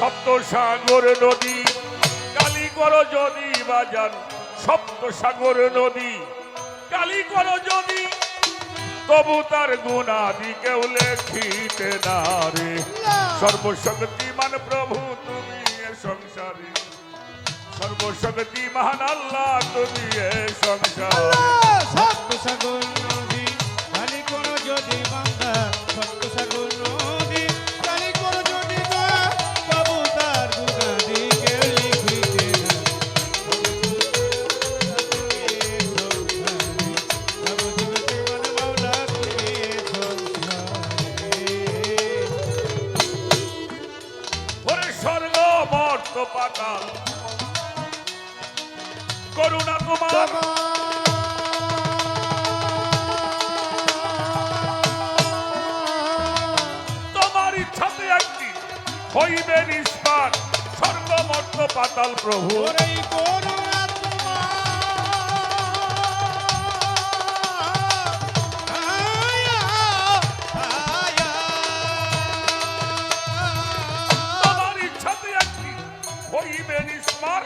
সপ্ত সাগর নদী কালী কর যদি বাজান সপ্ত সাগর নদী। কালী কর যদি, তবু তার গুণাদি কেউ লেখিতে না রে। সর্বশক্তিমান প্রভু, তুমি সংসারে। সর্বশক্তি মহান আল্লাহ, তুমি সংসারে। সপ্ত সাগর নদী কালি কোন যদি হইবে নিষ্পাত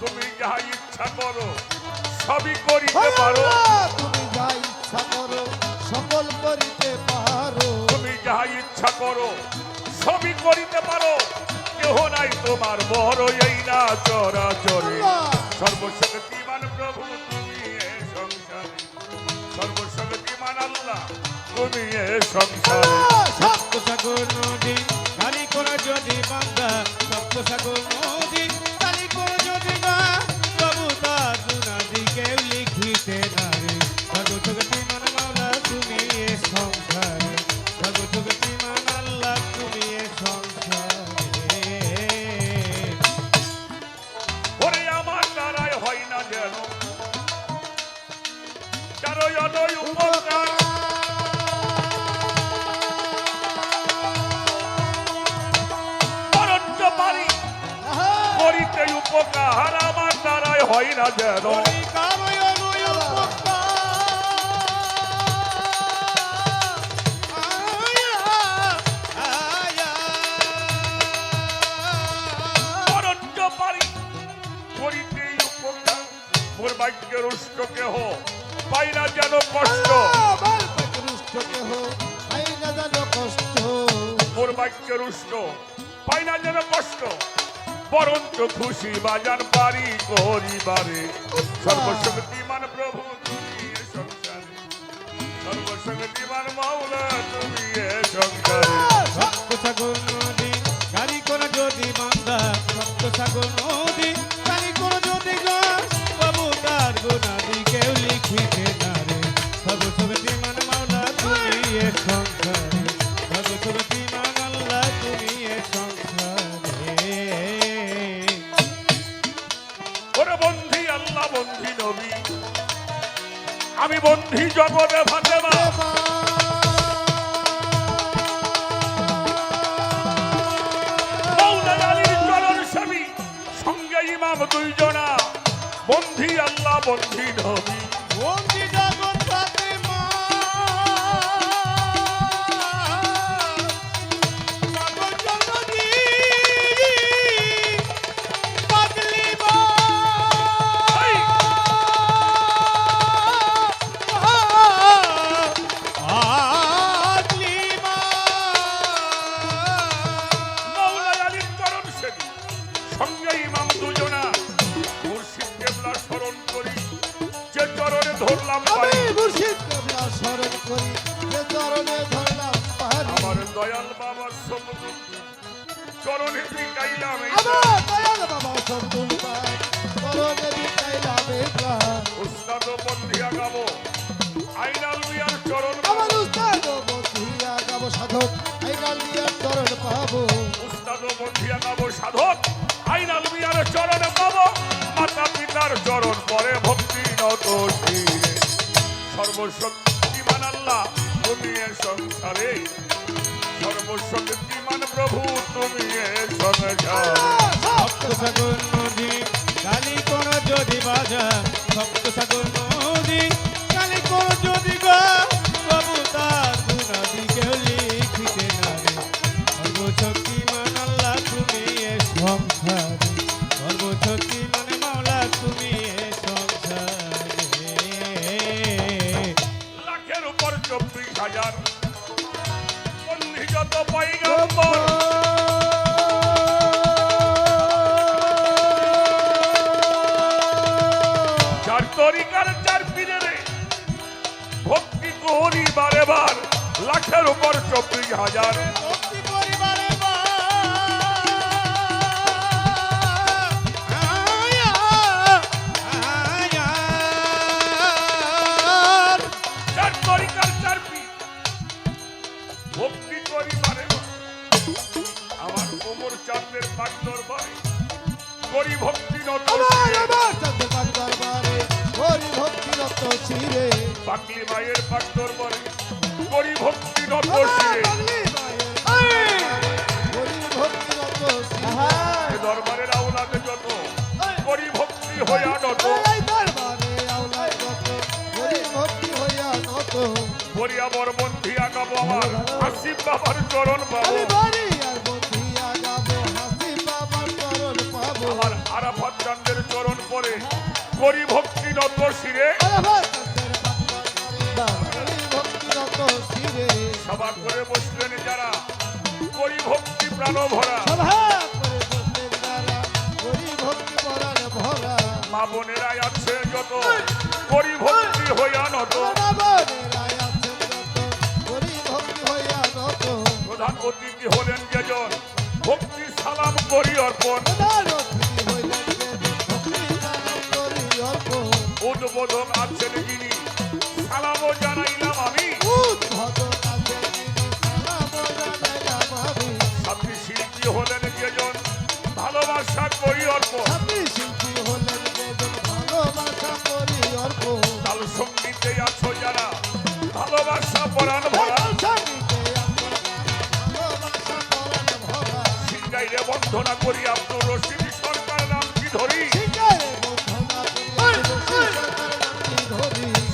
তুমি যাহা ইচ্ছা করো সবই করিতে পারো। তুমি যা ইচ্ছা করো সকল করিতে পারো। তুমি যাহা ইচ্ছা করো সবই করিতে পারো। কেহ নাই তোমার বড় এই না চরা চরে। সর্বশক্তিমান প্রভু তুমি সংসারে। সর্বশক্তিমান আল্লাহ তুমি এ সংসারে। সপ্ত সাগর নদী করা যদি বান্দা সপ্ত সাগর মোর ভাগ্যের উষ্ট কেহ পাই যেন কষ্ট রুষ্ট কেহ আই না জানো কষ্ট মোর বাক্যের উষ্ট পাই না যেন কষ্ট বরঞ্চ খুশি বাজান পারি করিবারে সর্বশক্তিমান প্রভু সংসারে। সর্বশক্তিমান মাওলা আমি বন্ধি জগতে ফাতেমা। সঙ্গে ইমাম দুইজনা। বন্ধি আল্লাহ বন্ধি নবী। চরণে বিকাইলাম আমার দয়াল বাবা সন্তুল পায় চরণে বিকাইলাম উস্তাদ বন্ধিয়া গাবো। আইনাল মিয়ার চরণ আমার উস্তাদ বন্ধিয়া গাব সাধক। আইনাল দিয়ার চরণ পাবো। উস্তাদ বন্ধিয়া গাবো সাধক। আইনাল মিয়ার চরণে পাবো। মাতা পিতার চরণ পরে ভক্তি নত শিরে। সর্বশক্তিমান আল্লাহ তুমি সংসারে। সর্বশক্তিমান প্রভু তুমি ভক্ত সাগর নদী কালী কোন যদি বাজা। ভক্ত সাগর নদী কালী কোন যদি গা। প্রভু তার নদী কেউ লিখিতে না রে। সর্বশক্তি মান তুমি এ সংসার। সর্বশক্তি মানে মাওলা তুমি এ সংসার। মানে লাখের উপর চব্বিশ হাজার কোমর চাঁদের পাক দরবারে। করি ভক্তি নত। আমার চন্দ্রকার দরবারে। হরি ভক্তি রত শিরে পাকলি মায়ের পাক দরবারে। করি ভক্তি নত দরবারের আওলাদে যত করি ভক্তি হইয়া নত। এই দরবারে আওলাদ ভক্তি হইয়া নত। বরিয়া বরবন্ধিয়া গাব আমার। আসিফ বাবার চরণ পাবো। বন্ধিয়া আমার আরাফাত চান্দের চরণ পরে করি ভক্তি নত শিরে। প্রাণ ভরা। মা আছে যত করি ভক্তি হইয়া নত। প্রধান অতিথি হলেন যেজন, ভক্তি সালাম করি অর্পণ। উদ্বোধক আছেন যিনি। পরাণ ভরা। বন্ধনা করি আব্দুর রশিদ, সরকার নাম কি ধরি?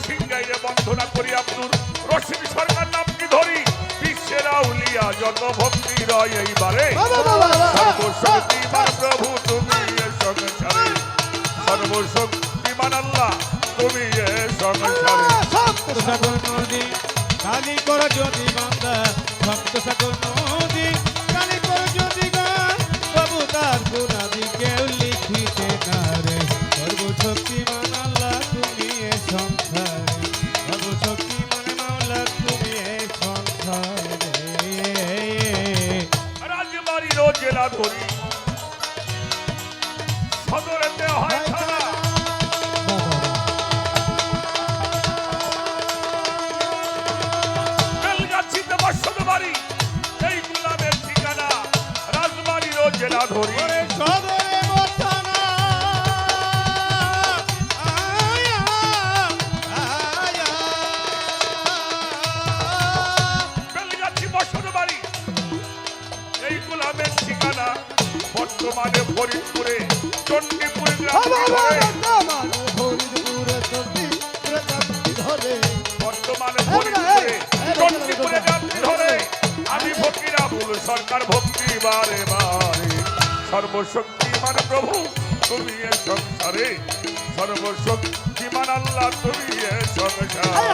সিংগাইরে বন্ধনা করি আব্দুর রশিদ, সরকার নাম কি ধরি? বিশ্বের আউলিয়া যত ভক্তি রয় এইবারে। সর্বশক্তিমান প্রভু, তুমি সংসারে। সর্বশক্তিমান আল্লাহ, তুমি সংসারে। কালি কর যদি বান্দা ভক্ত সাগর সরকার ভক্তি বারে বারে। সর্বশক্তিমান প্রভু তুমি এ সংসারে। সর্বশক্তিমান আল্লাহ তুমি এ সংসারে।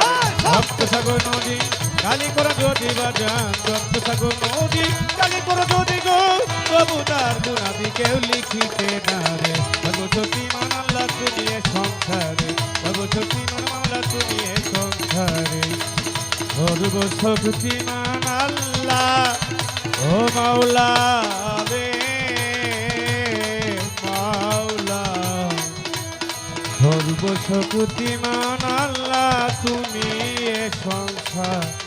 ভক্ত সাগর নদী কালি করা যদি বাজান। ভক্ত সাগর নদী কালি করা যদি গো। প্রভু তার গুণাদি কেউ লিখিতে না রে। ভগবতী মান আল্লাহ তুমি এ সংসারে। আল্লাহ তুমি এ সংসারে। সর্বশক্তি মান আল্লাহ ও মাওলা। রে মাওলা সর্বশক্তিমান আল্লাহ তুমি এ সংসার